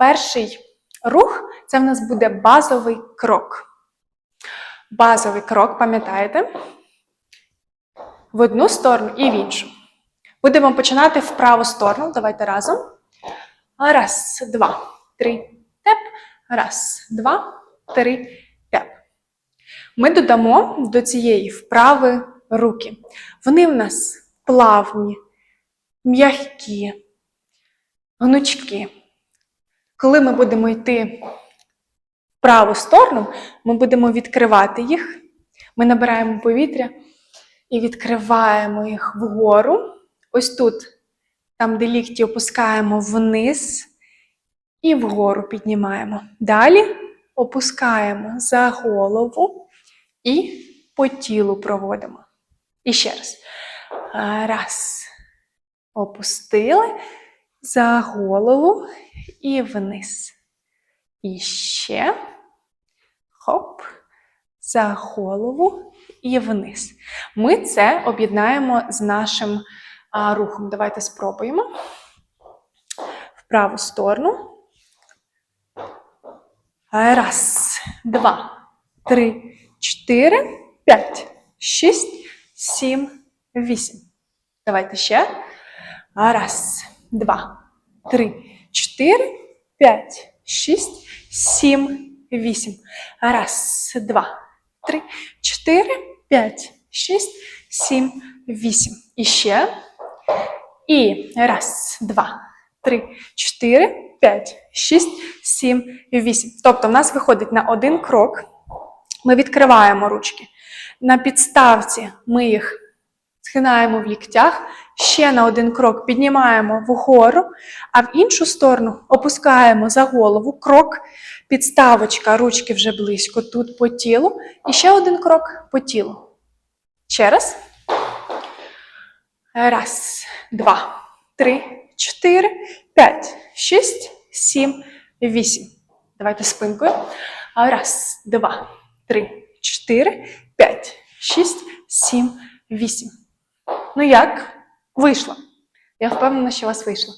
перший рух це в нас буде базовий крок. Базовий крок, пам'ятаєте? В одну сторону і в іншу. Будемо починати в праву сторону. Давайте разом. Раз, два, три, теп. Раз, два, три, теп. Ми додамо до цієї вправи руки. Вони в нас плавні, м'які, гнучкі. Коли ми будемо йти в праву сторону, ми будемо відкривати їх. Ми набираємо повітря і відкриваємо їх вгору. Ось тут, там, де лікті опускаємо вниз і вгору піднімаємо. Далі опускаємо за голову і по тілу проводимо. І ще раз. Раз. Опустили за голову і вниз. І ще. Хоп. За голову і вниз. Ми це об'єднаємо з нашим а, рухом. Давайте спробуємо. В праву сторону. Раз, два, три, чотири, п'ять, шість, сім, вісім. Давайте ще. Раз, два, три, чотири, п'ять, шість, сім, вісім. Раз, два, три, чотири, п'ять, шість, сім, вісім. І ще. І раз, два, три, чотири, п'ять, шість, сім, вісім. Тобто в нас виходить на один крок. Ми відкриваємо ручки. На підставці ми їх схинаємо в ліктях, ще на один крок піднімаємо вгору, а в іншу сторону опускаємо за голову крок, підставочка, ручки вже близько тут по тілу. І ще один крок по тілу. Ще раз. Раз, два, три, чотири, п'ять, шість, сім, вісім. Давайте спинкою. Раз, два, три, чотири, п'ять, шість, сім, вісім. Ну як? Вийшло. Я впевнена, що у вас вийшло.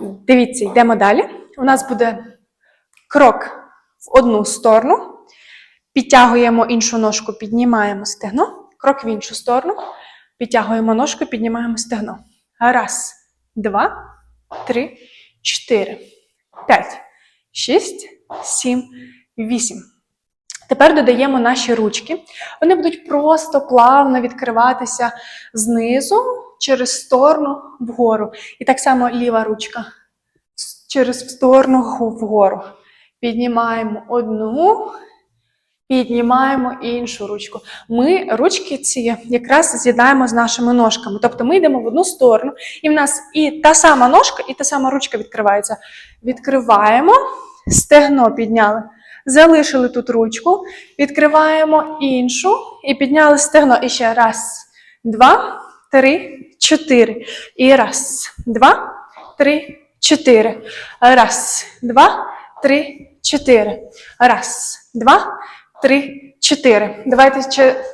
Дивіться, йдемо далі. У нас буде крок в одну сторону. Підтягуємо іншу ножку, піднімаємо стегно. Крок в іншу сторону. Підтягуємо ножку, піднімаємо стегно. Раз, два, три, чотири, п'ять, шість, сім, вісім. Тепер додаємо наші ручки. Вони будуть просто плавно відкриватися знизу через сторону вгору. І так само ліва ручка через сторону вгору. Піднімаємо одну, піднімаємо іншу ручку. Ми ручки ці якраз з'єднаємо з нашими ножками. Тобто ми йдемо в одну сторону, і в нас і та сама ножка, і та сама ручка відкривається. Відкриваємо, стегно підняли. Залишили тут ручку, відкриваємо іншу і підняли стегно. І ще раз, два, три, чотири. І раз, два, три, чотири. Раз, два, три, чотири. Раз, два, три, чотири. Давайте ще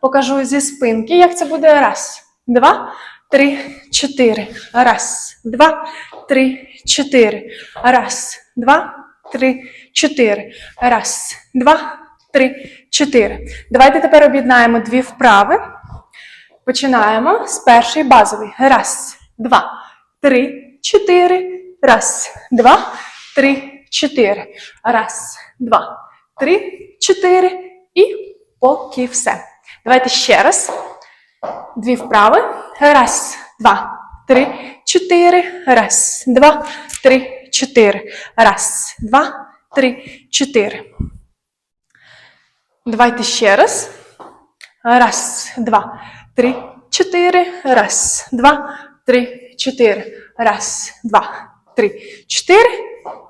покажу зі спинки, як це буде. Раз, два, три, чотири. Раз, два, три, чотири. Раз, два, три, чотири. Раз, два, три, чотири. Давайте тепер об'єднаємо дві вправи. Починаємо з першої базової. Раз, два, три, чотири. Раз, два, три, чотири. Раз, два, три, чотири. І поки все. Давайте ще раз. Дві вправи. Раз, два, три, чотири. Раз, два, три, чотири. Раз, два, три, чотири. Давайте ще раз. Раз, два, три, чотири. Раз, два, три, чотири. Раз, два, три, чотири,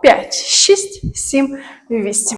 п'ять, шість, сім, вісім.